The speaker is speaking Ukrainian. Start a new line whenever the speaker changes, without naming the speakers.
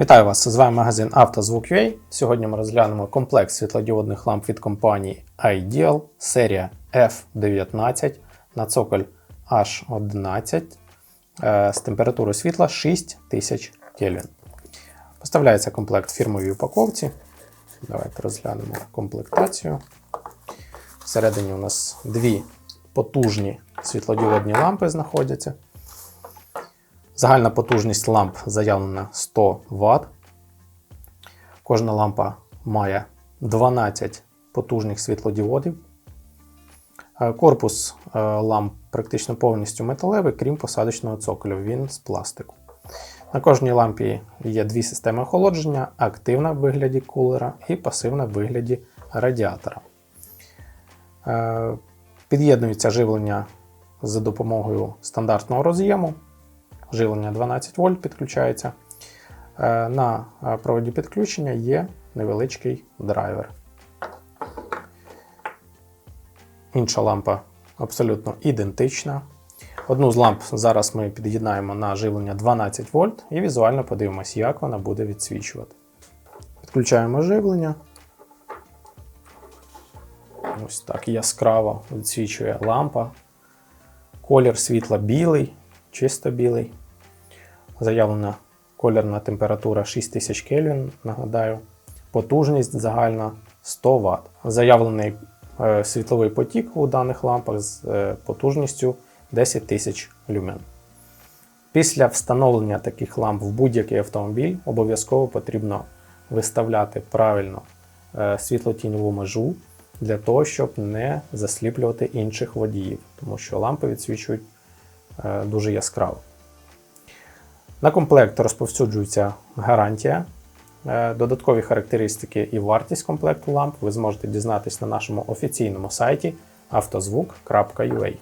Вітаю вас! З вами магазин «Автозвук.UA». Сьогодні ми розглянемо комплект світлодіодних ламп від компанії Ideal серія F19 на цоколь H11 е, з температурою світла 6000 Кельвін. Поставляється комплект в фірмовій упаковці. Давайте розглянемо комплектацію. Всередині у нас дві потужні світлодіодні лампи знаходяться. Загальна потужність ламп заявлена 100 Вт. Кожна лампа має 12 потужних світлодіодів. Е, Корпус е, ламп практично повністю металевий, крім посадочного цоколю. Він з пластику. На кожній лампі є дві системи охолодження: активна в вигляді кулера і пасивна в вигляді радіатора. Е, Під'єднується живлення за допомогою стандартного роз'єму. Живлення 12 вольт підключається. Е, На е, проводі підключення є невеличкий драйвер. Інша лампа абсолютно ідентична. Одну з ламп зараз ми під'єднаємо на живлення 12 вольт і візуально подивимося, як вона буде відсвічувати. Підключаємо живлення. Ось так яскраво відсвічує лампа. Колір світла білий, чисто білий. Заявлена колірна температура 6000 Кельвін, нагадаю. Потужність загальна 100 Вт. Заявлений е, світловий потік у даних лампах з е, потужністю 10 тисяч люмен. Після встановлення таких ламп в будь-який автомобіль обов'язково потрібно виставляти правильно е, світлотіньову межу для того, щоб не засліплювати інших водіїв, тому що лампи відсвічують дуже яскраво. На комплект розповсюджується гарантія. Е, Додаткові характеристики і вартість комплекту ламп ви зможете дізнатись на нашому офіційному сайті автозвук.ua.